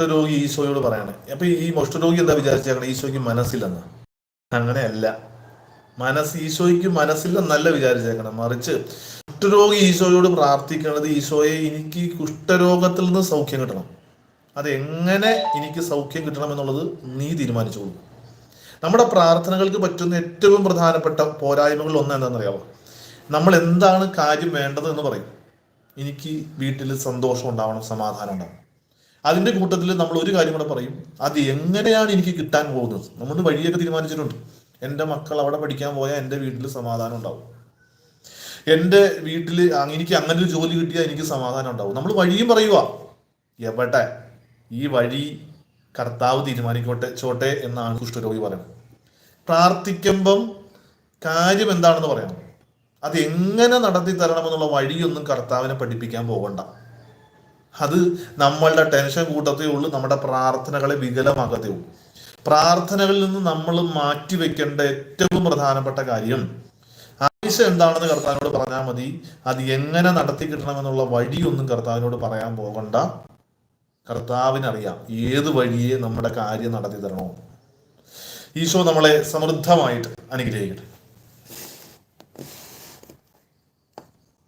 കുഷ്ഠരോഗി ഈശോയോട് പറയണേ. അപ്പൊ ഈ കുഷ്ഠരോഗി എന്താ വിചാരിച്ചേക്കണ ഈശോയ്ക്ക് മനസ്സില്ലെന്ന്. അങ്ങനെയല്ല. മനസ്സ് ഈശോയ്ക്ക് മനസ്സില്ലെന്നല്ല വിചാരിച്ചേക്കണം. മറിച്ച് കുഷ്ഠരോഗി ഈശോയോട് പ്രാർത്ഥിക്കുന്നത് ഈശോയെ എനിക്ക് കുഷ്ഠരോഗത്തിൽ നിന്ന് സൗഖ്യം കിട്ടണം. അതെങ്ങനെ എനിക്ക് സൗഖ്യം കിട്ടണം എന്നുള്ളത് നീ തീരുമാനിച്ചോളൂ. നമ്മുടെ പ്രാർത്ഥനകൾക്ക് പറ്റുന്ന ഏറ്റവും പ്രധാനപ്പെട്ട പോരായ്മകൾ ഒന്ന് എന്താണെന്നറിയാമോ നമ്മൾ എന്താണ് കാര്യം വേണ്ടത് എന്ന് പറയും. എനിക്ക് വീട്ടിൽ സന്തോഷം ഉണ്ടാവണം സമാധാനം ഉണ്ടാവണം. അതിന്റെ കൂട്ടത്തിൽ നമ്മൾ ഒരു കാര്യം കൂടെ പറയും. അത് എങ്ങനെയാണ് എനിക്ക് കിട്ടാൻ പോകുന്നത്? നമ്മൾ വഴിയൊക്കെ തീരുമാനിച്ചിട്ടുണ്ട്. എന്റെ മക്കൾ അവിടെ പഠിക്കാൻ പോയാൽ എന്റെ വീട്ടിൽ സമാധാനം ഉണ്ടാവും. എന്റെ വീട്ടിൽ എനിക്ക് അങ്ങനെ ഒരു ജോലി കിട്ടിയാൽ എനിക്ക് സമാധാനം ഉണ്ടാവും. നമ്മൾ വഴിയും പറയുക. എവിടെ? ഈ വഴി കർത്താവ് തീരുമാനിക്കോട്ടെ ചോട്ടെ എന്നാണ് കുഷ്ഠരോഗി പറയുന്നത്. പ്രാർത്ഥിക്കുമ്പം കാര്യം എന്താണെന്ന് പറയണം അത് എങ്ങനെ നടത്തി തരണമെന്നുള്ള വഴിയൊന്നും കർത്താവിനെ പഠിപ്പിക്കാൻ പോകണ്ട. അത് നമ്മളുടെ ടെൻഷൻ കൂട്ടത്തേ ഉള്ളൂ നമ്മുടെ പ്രാർത്ഥനകളെ വികലമാക്കത്തേ ഉള്ളൂ. പ്രാർത്ഥനകളിൽ നിന്ന് നമ്മൾ മാറ്റി വെക്കേണ്ട ഏറ്റവും പ്രധാനപ്പെട്ട കാര്യം ആവശ്യം എന്താണെന്ന് കർത്താവിനോട് പറഞ്ഞാൽ മതി. അത് എങ്ങനെ നടത്തി കിട്ടണമെന്നുള്ള വഴിയൊന്നും കർത്താവിനോട് പറയാൻ പോകണ്ട. കർത്താവിനറിയാം ഏത് വഴിയെ നമ്മുടെ കാര്യം നടത്തി തരണോ. ഈശോ നമ്മളെ സമൃദ്ധമായിട്ട് അനുഗ്രഹിക്കട്ടെ.